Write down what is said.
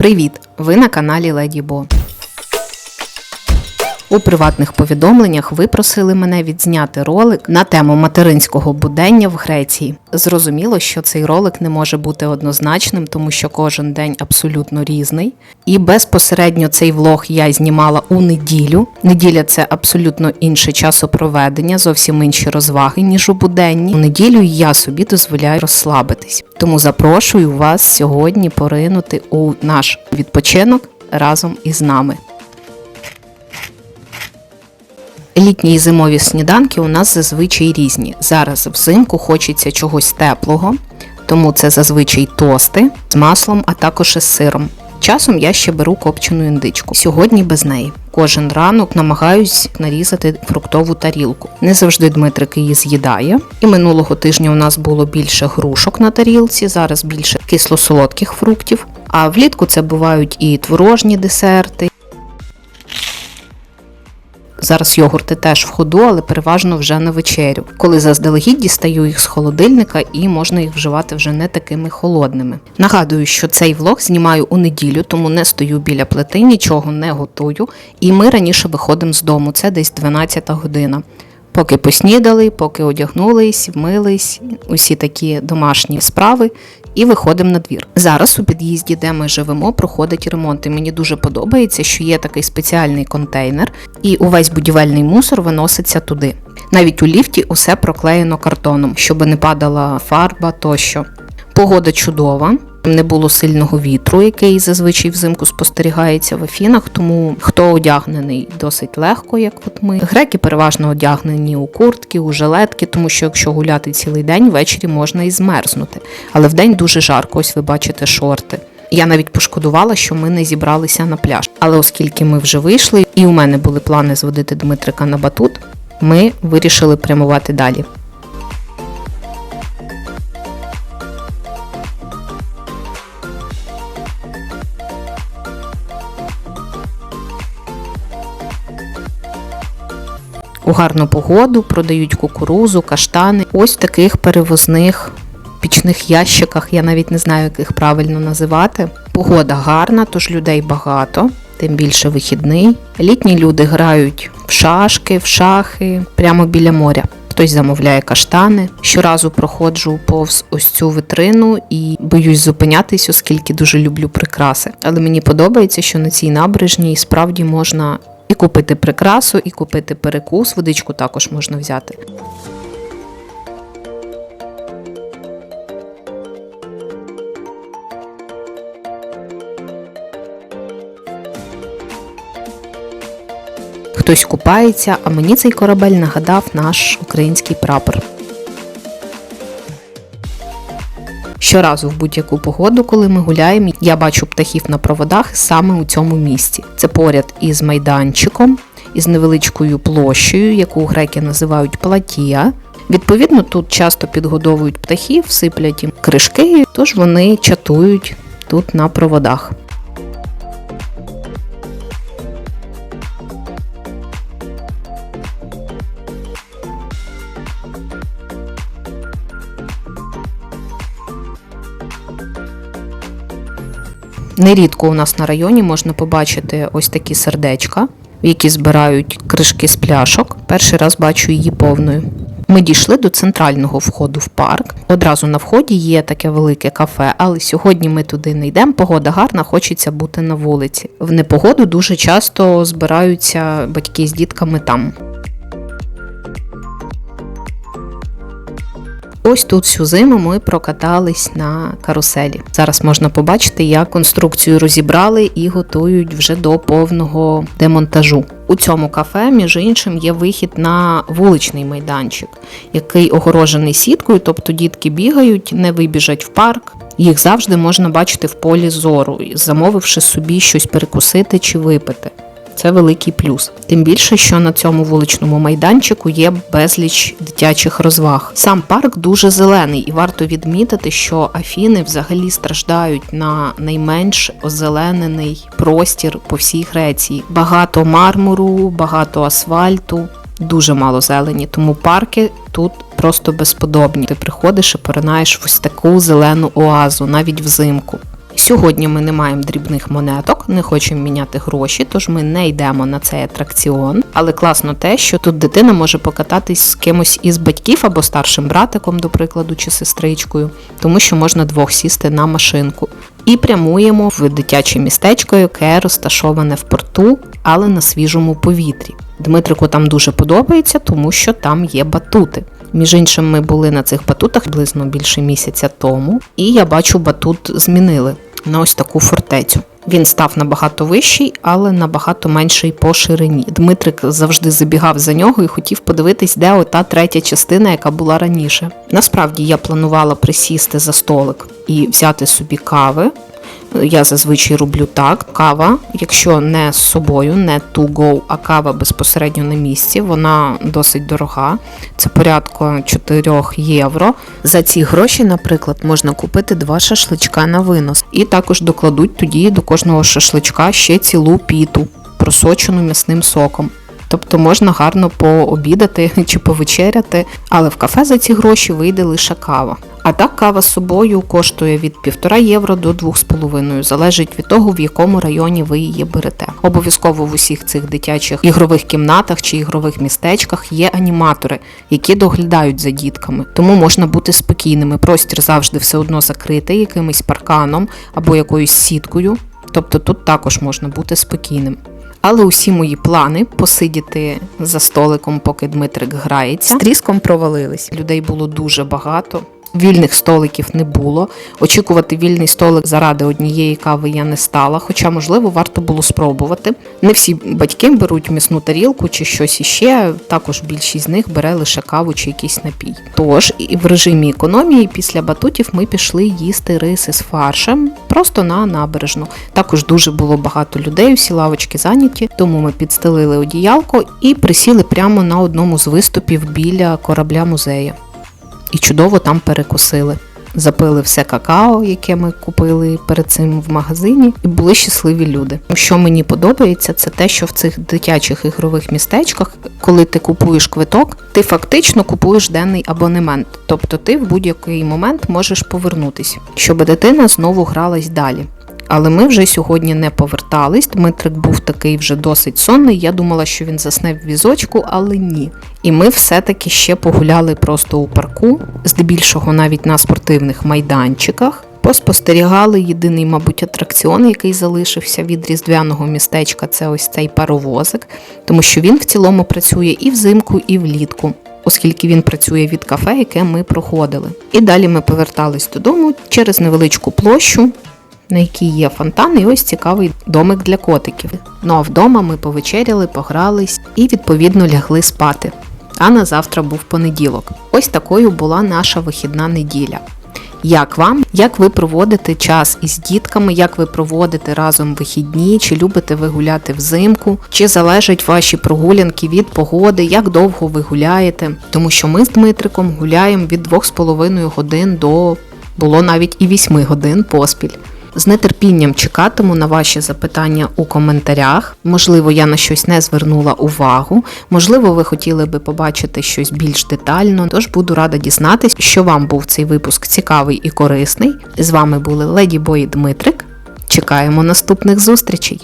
Привіт! Ви на каналі Леді Бо. У приватних повідомленнях ви просили мене відзняти ролик на тему материнського будення в Греції. Зрозуміло, що цей ролик не може бути однозначним, тому що кожен день абсолютно різний. І безпосередньо цей влог я знімала у неділю. Неділя це абсолютно інше часопроведення, зовсім інші розваги, ніж у буденні. У неділю я собі дозволяю розслабитись. Тому запрошую вас сьогодні поринути у наш відпочинок разом із нами. Літні і зимові сніданки у нас зазвичай різні. Зараз взимку хочеться чогось теплого, тому це зазвичай тости з маслом, а також із сиром. Часом я ще беру копчену індичку. Сьогодні без неї. Кожен ранок намагаюсь нарізати фруктову тарілку. Не завжди Дмитрик її з'їдає. І минулого тижня у нас було більше грушок на тарілці, зараз більше кисло-солодких фруктів. А влітку це бувають і творожні десерти, Зараз йогурти теж в ходу, але переважно вже на вечерю, коли заздалегідь дістаю їх з холодильника і можна їх вживати вже не такими холодними. Нагадую, що цей влог знімаю у неділю, тому не стою біля плити, нічого не готую. І ми раніше виходимо з дому. Це десь 12 година. Поки поснідали, поки одягнулись, вмились, усі такі домашні справи, і виходимо на двір. Зараз у під'їзді, де ми живемо, проходить ремонт. І мені дуже подобається, що є такий спеціальний контейнер, і увесь будівельний мусор виноситься туди. Навіть у ліфті усе проклеєно картоном, щоб не падала фарба тощо. Погода чудова. Не було сильного вітру, який зазвичай взимку спостерігається в Афінах, тому хто одягнений досить легко, як от ми. Греки переважно одягнені у куртки, у жилетки, тому що якщо гуляти цілий день, ввечері можна і змерзнути. Але вдень дуже жарко, ось ви бачите шорти. Я навіть пошкодувала, що ми не зібралися на пляж. Але оскільки ми вже вийшли, і у мене були плани зводити Дмитрика на батут, ми вирішили прямувати далі. У гарну погоду продають кукурузу, каштани. Ось в таких перевозних пічних ящиках, я навіть не знаю, як їх правильно називати. Погода гарна, тож людей багато, тим більше вихідний. Літні люди грають в шашки, в шахи прямо біля моря. Хтось замовляє каштани. Щоразу проходжу повз ось цю витрину і боюсь зупинятись, оскільки дуже люблю прикраси. Але мені подобається, що на цій набережній справді можна і купити прикрасу, і купити перекус. Водичку також можна взяти. Хтось купається, а мені цей корабель нагадав наш український прапор. Щоразу в будь-яку погоду, коли ми гуляємо, я бачу птахів на проводах саме у цьому місці. Це поряд із майданчиком, із невеличкою площею, яку греки називають платія. Відповідно, тут часто підгодовують птахів, сиплять їм кришки, тож вони чатують тут на проводах. Нерідко у нас на районі можна побачити ось такі сердечка, в які збирають кришки з пляшок. Перший раз бачу її повною. Ми дійшли до центрального входу в парк. Одразу на вході є таке велике кафе, але сьогодні ми туди не йдемо. Погода гарна, хочеться бути на вулиці. В непогоду дуже часто збираються батьки з дітками там. Ось тут всю зиму ми прокатались на каруселі. Зараз можна побачити, як конструкцію розібрали і готують вже до повного демонтажу. У цьому кафе, між іншим, є вихід на вуличний майданчик, який огорожений сіткою, тобто дітки бігають, не вибіжать в парк. Їх завжди можна бачити в полі зору, замовивши собі щось перекусити чи випити. Це великий плюс. Тим більше, що на цьому вуличному майданчику є безліч дитячих розваг. Сам парк дуже зелений, і варто відмітити, що Афіни взагалі страждають на найменш озеленений простір по всій Греції. Багато мармуру, багато асфальту. Дуже мало зелені, тому парки тут просто безподобні. Ти приходиш і поринаєш в ось таку зелену оазу, навіть взимку. Сьогодні ми не маємо дрібних монеток, не хочемо міняти гроші, тож ми не йдемо на цей атракціон. Але класно те, що тут дитина може покататись з кимось із батьків або старшим братиком, до прикладу, чи сестричкою, тому що можна двох сісти на машинку. І прямуємо в дитяче містечко, яке розташоване в порту, але на свіжому повітрі. Дмитрику там дуже подобається, тому що там є батути. Між іншим, ми були на цих батутах приблизно більше місяця тому, і я бачу, батут змінили на ось таку фортецю. Він став набагато вищий, але набагато менший по ширині. Дмитрик завжди забігав за нього і хотів подивитись, де ота третя частина, яка була раніше. Насправді я планувала присісти за столик і взяти собі кави. Я зазвичай роблю так: кава, якщо не з собою, не to go, а кава безпосередньо на місці, вона досить дорога. Це порядку 4 євро. За ці гроші, наприклад, можна купити два шашличка на винос. І також докладуть тоді до кожного шашличка ще цілу піту, просочену м'ясним соком. Тобто можна гарно пообідати чи повечеряти, але в кафе за ці гроші вийде лише кава. А так кава з собою коштує від 1,5 євро до 2,5, залежить від того, в якому районі ви її берете. Обов'язково в усіх цих дитячих ігрових кімнатах чи ігрових містечках є аніматори, які доглядають за дітками. Тому можна бути спокійними. Простір завжди все одно закритий якимось парканом або якоюсь сіткою. Тобто тут також можна бути спокійним. Але усі мої плани посидіти за столиком, поки Дмитрик грається, з тріском провалились. Людей було дуже багато. Вільних столиків не було. Очікувати вільний столик заради однієї кави я не стала, хоча, можливо, варто було спробувати. Не всі батьки беруть м'ясну тарілку чи щось іще. Також більшість з них бере лише каву чи якийсь напій. Тож і в режимі економії після батутів ми пішли їсти риси з фаршем просто на набережну. Також дуже було багато людей, усі лавочки зайняті, тому ми підстелили одіялко і присіли прямо на одному з виступів біля корабля музею і чудово там перекусили. Запили все какао, яке ми купили перед цим в магазині, і були щасливі люди. Що мені подобається, це те, що в цих дитячих ігрових містечках, коли ти купуєш квиток, ти фактично купуєш денний абонемент. Тобто ти в будь-який момент можеш повернутись, щоб дитина знову гралась далі. Але ми вже сьогодні не повертались. Дмитрик був такий вже досить сонний. Я думала, що він засне в візочку, але ні. І ми все-таки ще погуляли просто у парку, здебільшого навіть на спортивних майданчиках. Поспостерігали єдиний, мабуть, атракціон, який залишився від різдвяного містечка. Це ось цей паровозик, тому що він в цілому працює і взимку, і влітку. Оскільки він працює від кафе, яке ми проходили. І далі ми повертались додому через невеличку площу, на якій є фонтан, і ось цікавий домик для котиків. Ну а вдома ми повечеряли, погрались і відповідно лягли спати. А на завтра був понеділок. Ось такою була наша вихідна неділя. Як вам? Як ви проводите час із дітками? Як ви проводите разом вихідні? Чи любите ви гуляти взимку? Чи залежать ваші прогулянки від погоди? Як довго ви гуляєте? Тому що ми з Дмитриком гуляємо від 2,5 годин до було навіть і 8 годин поспіль. З нетерпінням чекатиму на ваші запитання у коментарях. Можливо, я на щось не звернула увагу. Можливо, ви хотіли би побачити щось більш детально. Тож буду рада дізнатись, що вам був цей випуск цікавий і корисний. З вами були Леді Бої Дмитрик. Чекаємо наступних зустрічей!